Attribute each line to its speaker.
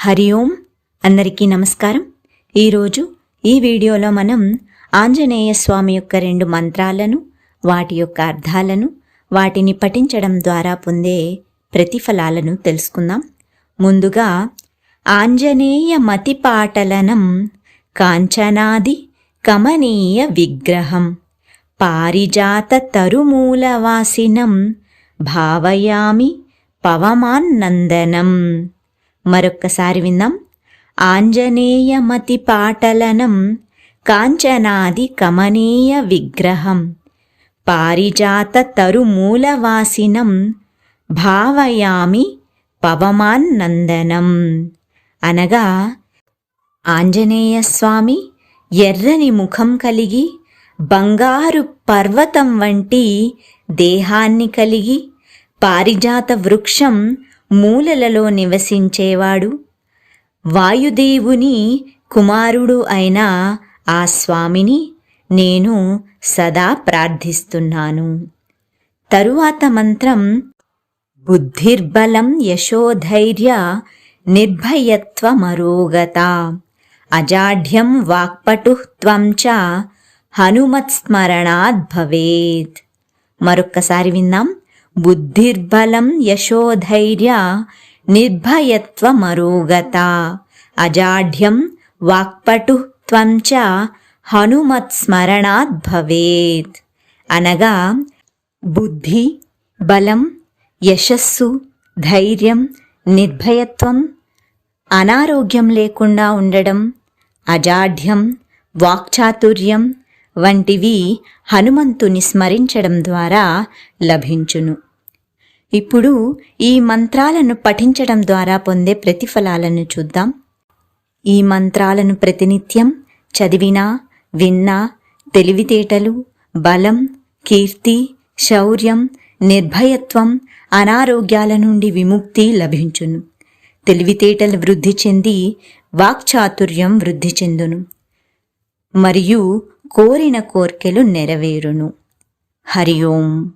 Speaker 1: హరి ఓం. అందరికీ నమస్కారం. ఈరోజు ఈ వీడియోలో మనం ఆంజనేయ స్వామి యొక్క రెండు మంత్రాలను వాటి యొక్క అర్థాలను వాటిని పఠించడం ద్వారా పొందే ప్రతిఫలాలను తెలుసుకుందాం. ముందుగా ఆంజనేయ మతిపాటలనం కాంచనాది కమనీయ విగ్రహం పారిజాత తరుమూలవాసినం భావయామి పవమాన్నందనం. మరొక్కసారి విందాం ఆంజనేయమతి పాటలనం కాంచనాది కమనీయ విగ్రహం. పారిజాత తరుమూలవాసినం భావయామి పవమాన్నందనం. అనగా ఆంజనేయస్వామి ఎర్రని ముఖం కలిగి బంగారు పర్వతం వంటి దేహాన్ని కలిగి పారిజాత వృక్షం మూలలలో నివసించేవాడు. వాయుదేవుని కుమారుడు అయిన ఆ స్వామిని నేను సదా ప్రార్థిస్తున్నాను. తరువాత మంత్రం బుద్ధిర్బలం యశోధైర్య నిర్భయత్వమరోగత అజాఢ్యం వాక్పటుత్వం చ హనుమత్స్మరణాద్ భవేత్ మరొక్కసారి విందాం. బుద్ధిర్బలం యశోధైర్య నిర్భయత్వమరోగత. అజాఢ్యం వాక్పటు త్వంచ హనుమత్స్మరణాద్ భవేత్. అనగా బుద్ధి బలం యశస్సు ధైర్యం నిర్భయత్వం అనారోగ్యం లేకుండా ఉండడం అజాఢ్యం వాక్చాతుర్యం వంటివి హనుమంతుని స్మరించడం ద్వారా లభించును. ఇప్పుడు ఈ మంత్రాలను పఠించడం ద్వారా పొందే ప్రతిఫలాలను చూద్దాం. ఈ మంత్రాలను ప్రతినిత్యం చదివినా విన్నా తెలివితేటలు బలం కీర్తి శౌర్యం నిర్భయత్వం అనారోగ్యాల నుండి విముక్తి లభించును. తెలివితేటలు వృద్ధి చెంది వాక్చాతుర్యం వృద్ధి చెందును. మరియు కోరిన కోర్కెలు నెరవేరును. హరి ఓం.